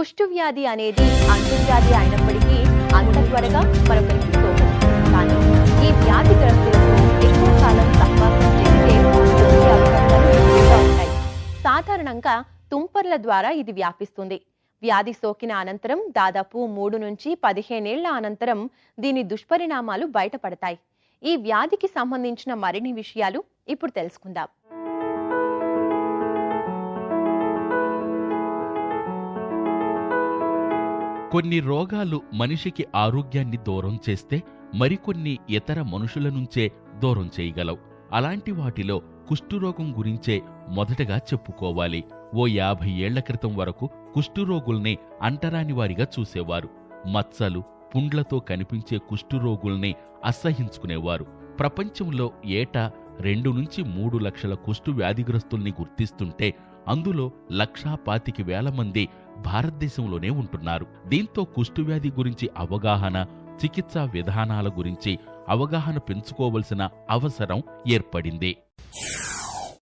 కుష్టు వ్యాధి అనేది అంటువ్యాధి అయినప్పటికీ అంత త్వరగా మరొకరికి సోకదు. కానీ ఈ వ్యాధిగ్రస్తులకు ఎక్కువ కాలం సహవాసం చేస్తే అవకాశాలు ఎక్కువగా ఉంటాయి. సాధారణంగా తుంపర్ల ద్వారా ఇది వ్యాపిస్తుంది. వ్యాధి సోకిన అనంతరం దాదాపు మూడు నుంచి పదిహేనేళ్ళ అనంతరం దీని దుష్పరిణామాలు బయటపడతాయి. ఈ వ్యాధికి సంబంధించిన మరిన్ని విషయాలు ఇప్పుడు తెలుసుకుందాం. కొన్ని రోగాలు మనిషికి ఆరోగ్యాన్ని దూరం చేస్తే మరికొన్ని ఇతర మనుషుల నుంచే దూరం చేయగలవు. అలాంటి వాటిలో కుష్ఠురోగం గురించే మొదటగా చెప్పుకోవాలి. ఓ యాభై ఏళ్ళ క్రితం వరకు కుష్ఠురోగుల్ని అంటరాని వారిగా చూసేవారు. మచ్చలు పుండ్లతో కనిపించే కుష్ఠురోగుల్ని అసహించుకునేవారు. ప్రపంచంలో ఏటా రెండు నుంచి మూడు లక్షల కుష్టు వ్యాధిగ్రస్తుల్ని గుర్తిస్తుంటే అందులో లక్షా పాతికి వేల మంది భారతదేశంలోనే ఉంటున్నారు. దీంతో కుష్ఠువ్యాధి గురించి అవగాహన చికిత్సా విధానాల గురించి అవగాహన పెంచుకోవలసిన అవసరం ఏర్పడింది.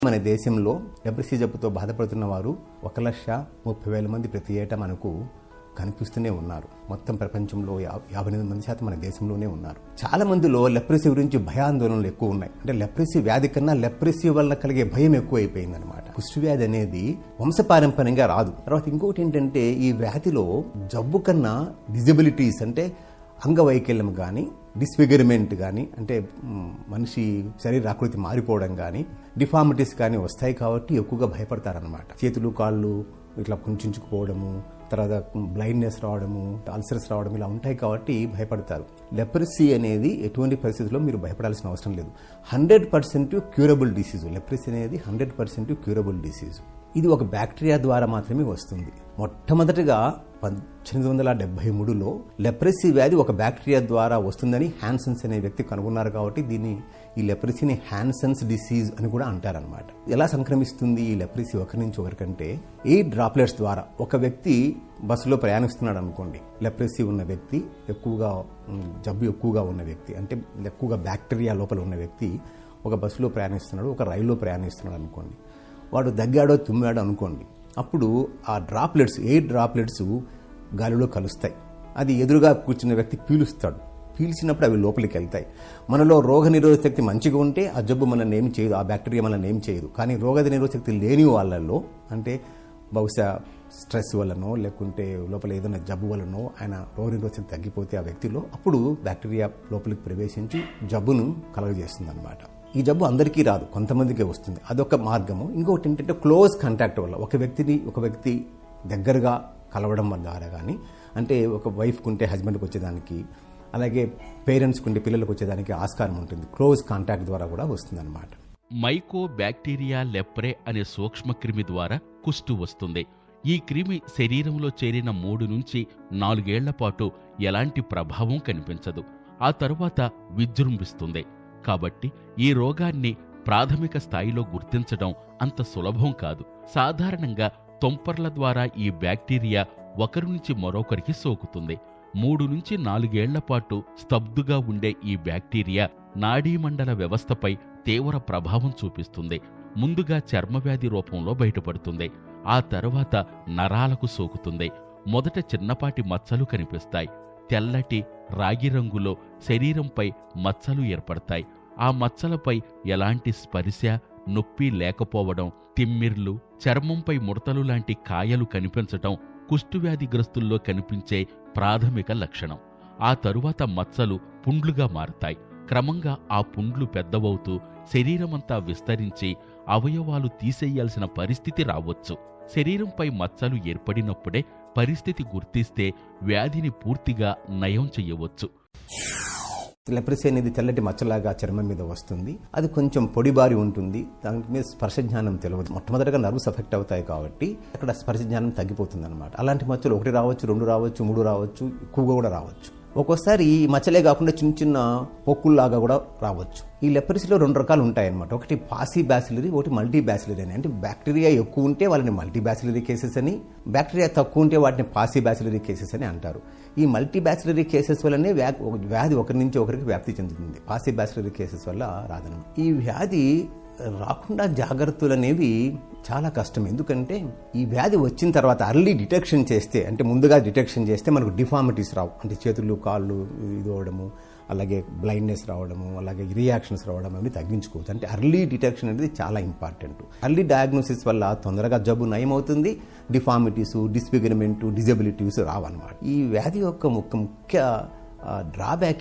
మన దేశంలో లెప్రసీ జబ్బుతో బాధపడుతున్న వారు ఒక లక్ష ముప్పై వేల మంది ప్రతి ఏటా మనకు కనిపిస్తూనే ఉన్నారు. మొత్తం ప్రపంచంలో యాభై ఎనిమిది మంది శాతం మన దేశంలోనే ఉన్నారు. చాలా మందిలో లెప్రసీ గురించి భయాందోళనలు ఎక్కువ ఉన్నాయి. అంటే లెప్రసీ వ్యాధి కన్నా లెప్రసీ వల్ల కలిగే భయం ఎక్కువ అయిపోయింది అనమాట వ్యాధి అనేది వంశపారంపర్యంగా రాదు. తర్వాత ఇంకొకటి ఏంటంటే ఈ వ్యాధిలో జబ్బు కన్నా డిజబిలిటీస్ అంటే అంగవైకల్యం కానీ డిస్ఫిగర్మెంట్ కానీ అంటే మనిషి శరీర ఆకృతి మారిపోవడం కానీ డిఫార్మిటీస్ కానీ వస్తాయి కాబట్టి ఎక్కువగా భయపడతారనమాట చేతులు కాళ్ళు ఇట్లా కుంచుకుపోవడము తర్వాత బ్లైండ్నెస్ రావడము అల్సర్స్ రావడం ఇలా ఉంటాయి కాబట్టి భయపడతారు. లెప్రసీ అనేది ఎటువంటి పరిస్థితుల్లో మీరు భయపడాల్సిన అవసరం లేదు. Hundred percent curable disease leprosy అనేది హండ్రెడ్ పర్సెంట్ క్యూరబుల్ డిసీజ్ ఇది ఒక బ్యాక్టీరియా ద్వారా మాత్రమే వస్తుంది. మొట్టమొదటిగా పద్దెనిమిది వందల డెబ్బై మూడులో లెప్రసీ వ్యాధి ఒక బ్యాక్టీరియా ద్వారా వస్తుందని హ్యాన్సన్స్ అనే వ్యక్తి కనుగొన్నారు కాబట్టి దీన్ని ఈ లెప్రసీని హ్యాన్సన్స్ డిసీజ్ అని కూడా అంటారనమాట ఎలా సంక్రమిస్తుంది ఈ లెప్రసీ ఒకరి నుంచి ఒకరికంటే? ఈ డ్రాప్లెట్స్ ద్వారా ఒక వ్యక్తి బస్సులో ప్రయాణిస్తున్నాడు అనుకోండి. లెప్రసీ ఉన్న వ్యక్తి ఎక్కువగా జబ్బు ఎక్కువగా ఉన్న వ్యక్తి అంటే ఎక్కువగా బ్యాక్టీరియా లోపల ఉన్న వ్యక్తి ఒక బస్సులో ప్రయాణిస్తున్నాడు ఒక రైల్లో ప్రయాణిస్తున్నాడు అనుకోండి. వాడు దగ్గాడో తుమ్మాడో అనుకోండి. అప్పుడు ఆ డ్రాప్లెట్స్ ఏ డ్రాప్లెట్స్ గాలిలో కలుస్తాయి. అది ఎదురుగా కూర్చున్న వ్యక్తి పీలుస్తాడు. పీల్చినప్పుడు అవి లోపలికి వెళ్తాయి. మనలో రోగ నిరోధక శక్తి మంచిగా ఉంటే ఆ జబ్బు మనల్ని ఏమి చేయదు ఆ బ్యాక్టీరియా మనల్ని ఏమి చేయదు. కానీ రోగ నిరోధక శక్తి లేని వాళ్ళల్లో అంటే బహుశా స్ట్రెస్ వల్లనో లేకుంటే లోపల ఏదైనా జబ్బు వల్లనో ఆయన రోగ నిరోధక శక్తి తగ్గిపోతే ఆ వ్యక్తిలో అప్పుడు బ్యాక్టీరియా లోపలికి ప్రవేశించి జబ్బును కలగజేస్తుంది అనమాట ఈ జబ్బు అందరికీ రాదు కొంతమందికే వస్తుంది. అదొక మార్గము. ఇంకొకటి ఏంటంటే క్లోజ్ కాంటాక్ట్ వల్ల ఒక వ్యక్తిని ఒక వ్యక్తి దగ్గరగా కలవడం ద్వారా కానీ అంటే ఒక వైఫ్కి ఉంటే హస్బెండ్కి వచ్చేదానికి అలాగే పేరెంట్స్కి ఉంటే పిల్లలకు వచ్చేదానికి ఆస్కారం ఉంటుంది. క్లోజ్ కాంటాక్ట్ ద్వారా కూడా వస్తుంది మైకో బ్యాక్టీరియా లెప్రే అనే సూక్ష్మక్రిమి ద్వారా కుష్టు వస్తుంది. ఈ క్రిమి శరీరంలో చేరిన మూడు నుంచి నాలుగేళ్ళ పాటు ఎలాంటి ప్రభావం కనిపించదు. ఆ తరువాత విజృంభిస్తుంది. కాబట్టి ఈ రోగాన్ని ప్రాథమిక స్థాయిలో గుర్తించడం అంత సులభం కాదు. సాధారణంగా తొంపర్ల ద్వారా ఈ బ్యాక్టీరియా ఒకరి నుంచి మరొకరికి సోకుతుంది. మూడు నుంచి నాలుగేళ్ళ పాటు స్తబ్దుగా ఉండే ఈ బ్యాక్టీరియా నాడీమండల వ్యవస్థపై తీవ్ర ప్రభావం చూపిస్తుంది. ముందుగా చర్మవ్యాధి రూపంలో బయటపడుతుంది. ఆ తర్వాత నరాలకు సోకుతుంది. మొదట చిన్నపాటి మచ్చలు కనిపిస్తాయి. తెల్లటి రాగి రంగులో శరీరంపై మచ్చలు ఏర్పడతాయి. ఆ మచ్చలపై ఎలాంటి స్పర్శ నొప్పి లేకపోవడం తిమ్మిర్లు చర్మంపై ముడతలు లాంటి కాయలు కనిపించటం కుష్ఠువ్యాధిగ్రస్తుల్లో కనిపించే ప్రాథమిక లక్షణం. ఆ తరువాత మచ్చలు పుండ్లుగా మారతాయి. క్రమంగా ఆ పుండ్లు పెద్దవవుతూ శరీరమంతా విస్తరించి అవయవాలు తీసేయాల్సిన పరిస్థితి రావచ్చు. శరీరంపై మచ్చలు ఏర్పడినప్పుడే పరిస్థితి గుర్తిస్తే వ్యాధిని పూర్తిగా నయం చేయవచ్చు లెప్రసీ అనేది తెల్లటి మచ్చలాగా చర్మం మీద వస్తుంది. అది కొంచెం పొడిబారి ఉంటుంది. దాని మీద స్పర్శ జ్ఞానం తెలియదు మొట్టమొదటిగా నర్వ్స్ ఎఫెక్ట్ అవుతాయి కాబట్టి అక్కడ స్పర్శ జ్ఞానం తగ్గిపోతుంది అనమాట అలాంటి మచ్చలు ఒకటి రావచ్చు రెండు రావచ్చు మూడు రావచ్చు ఎక్కువగా కూడా రావచ్చు. ఒక్కోసారి ఈ మచ్చలే కాకుండా చిన్న చిన్న పొక్కుల్లాగా కూడా రావచ్చు. ఈ లెపరసీలో రెండు రకాలు ఉంటాయన్నమాట. ఒకటి పాసి బ్యాసిలరీ ఒకటి మల్టీ బ్యాసిలరీ అని. అంటే బ్యాక్టీరియా ఎక్కువ ఉంటే వాళ్ళని మల్టీ బ్యాసిలరీ కేసెస్ అని బ్యాక్టీరియా తక్కువ ఉంటే వాటిని పాసి బ్యాసిలరీ కేసెస్ అని అంటారు. ఈ మల్టీ బ్యాసిలరీ కేసెస్ వల్లనే వ్యా- ఒక వ్యాధి ఒకరి నుంచి ఒకరికి వ్యాప్తి చెందుతుంది. పాసి బ్యాసిలరీ కేసెస్ వల్ల రాదనమాట ఈ వ్యాధి రాకుండా జాగ్రత్తలు అనేవి చాలా కష్టం. ఎందుకంటే ఈ వ్యాధి వచ్చిన తర్వాత అర్లీ డిటెక్షన్ చేస్తే అంటే ముందుగా డిటెక్షన్ చేస్తే మనకు డిఫార్మిటీస్ రావు. అంటే చేతులు కాళ్ళు ఇదవడము అలాగే బ్లైండ్నెస్ రావడము అలాగే రియాక్షన్స్ రావడం అవి తగ్గించుకోవచ్చు. అంటే అర్లీ డిటెక్షన్ అనేది చాలా ఇంపార్టెంట్ అర్లీ డయాగ్నోసిస్ వల్ల తొందరగా జబ్బు నయమవుతుంది డిఫార్మిటీస్ డిస్ఫిగర్మెంట్ డిజబిలిటీస్ రావన్నమాట. ఈ వ్యాధి యొక్క ఒక ముఖ్య డ్రాబ్యాక్